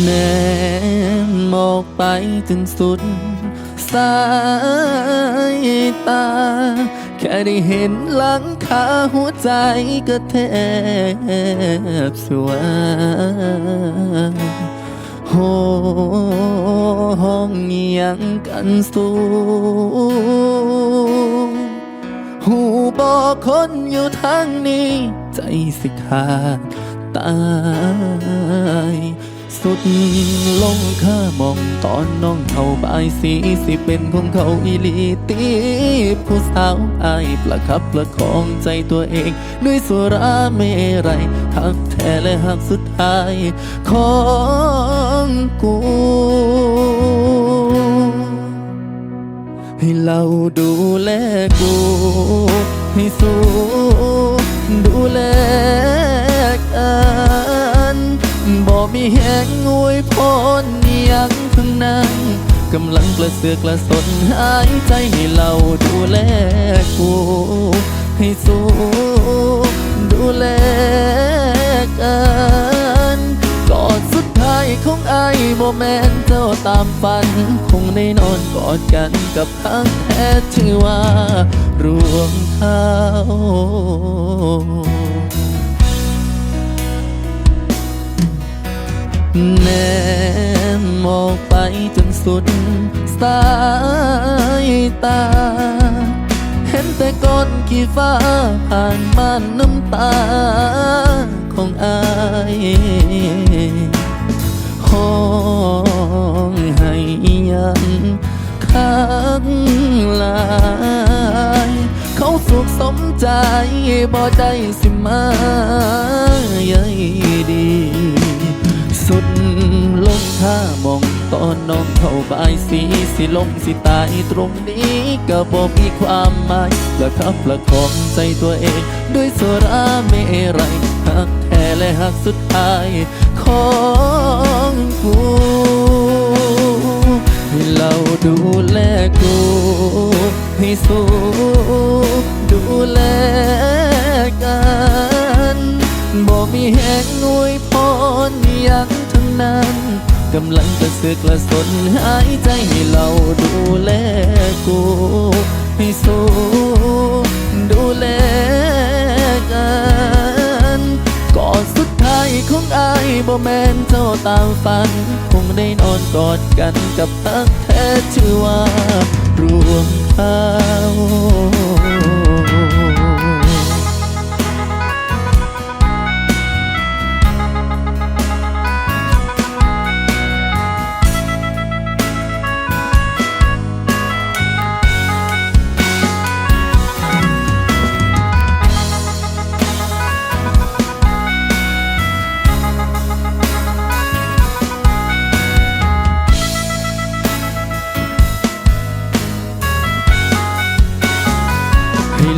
แนมมองไปถึงสุด สายตา แค่ได้เห็นหลังคาหัวใจก็แทบสวายโหห้องยังกันสูงหูบอกคนอยู่ทางนี้ ใจสิขาดตา สุดลงค่ามองตอนน้องเขาบายสีสิเป็นของเขาอีลีตีผู้สาวอายประคับประคองใจตัวเอง ด้วยสุราเมรัยหักแท้และหักสุดท้าย ของกูให้เราดูแลกู ให้สู้ดูแลกัน บอกมีแหงงวยพรยังทั้งนั้นกำลังกระเสือกกระสนหายใจให้เราดูแลกูให้สู้ดูแลกันกอดสุดท้ายของไอ้โมแมนเจ้าตามฝัน คงได้นอนกอดกันกับพังแท้ชื่อว่ารวงข้า แนมมองไปจนสุดสายตา เห็นแต่ก้อนขี้ฟ้าผ่านม่านน้ำตาของอายห้องให้ยังข้างหลายเขาสุขสมใจบ่ได้สิมาใยดี ลงท่ามองตอนน้องเข้าบายสีสิลมสิตายตรงนี้ก็บอกมีความหมายและขับประคองใจตัวเอง ด้วยสุราเมรัยหักแท้และหักสุดท้ายของกูให้เราดูแลกูให้สู้ดูแลกัน บอกมีแหงงวยพรยังทั้งนั้นกำลังกระเสือกกระสนหายใจให้เราดูแลกูให้สู้ดูแลกันก่อนสุดท้ายของอายบ่แมนเจ้าตามฝัน คงได้นอนกอดกันกับพักแท้ชื่อว่ารวงข้า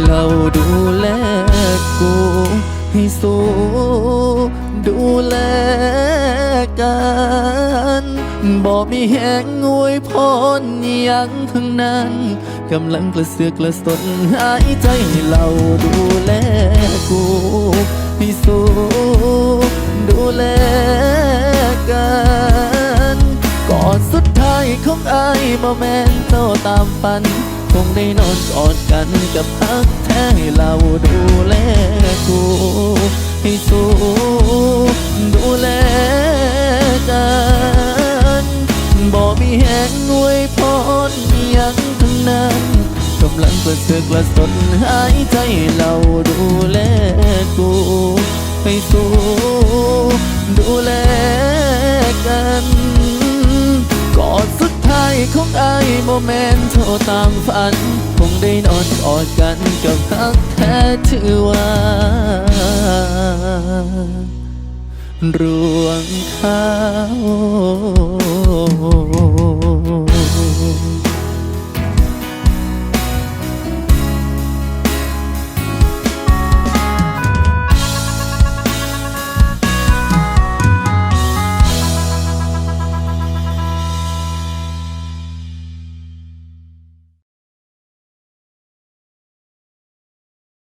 เราดูแลกู ให้สู้ดูแลกันบอกมีแหงงวยพรยังทั้งนั้นกำลังกระเสือกกระสนหายใจให้เราดูแลกูให้สู้ดูแลกันก่อนสุดท้ายของไอ้บ่แมนเจ้าตามฝัน คงได้นอนกอดกันกับพักแท้ให้เราดูแลกูให้สู้ดูแลกันบอกมีแหงงวยพรยังทั้งนั้นกำลังกระเสือกกระสนหายใจเราดูแลกูให้สู้ ของไอ้โมเมนต์เท่าตามฝัน คงได้นอนกอดกันกับฮักแท้ชื่อว่ารวงข้าว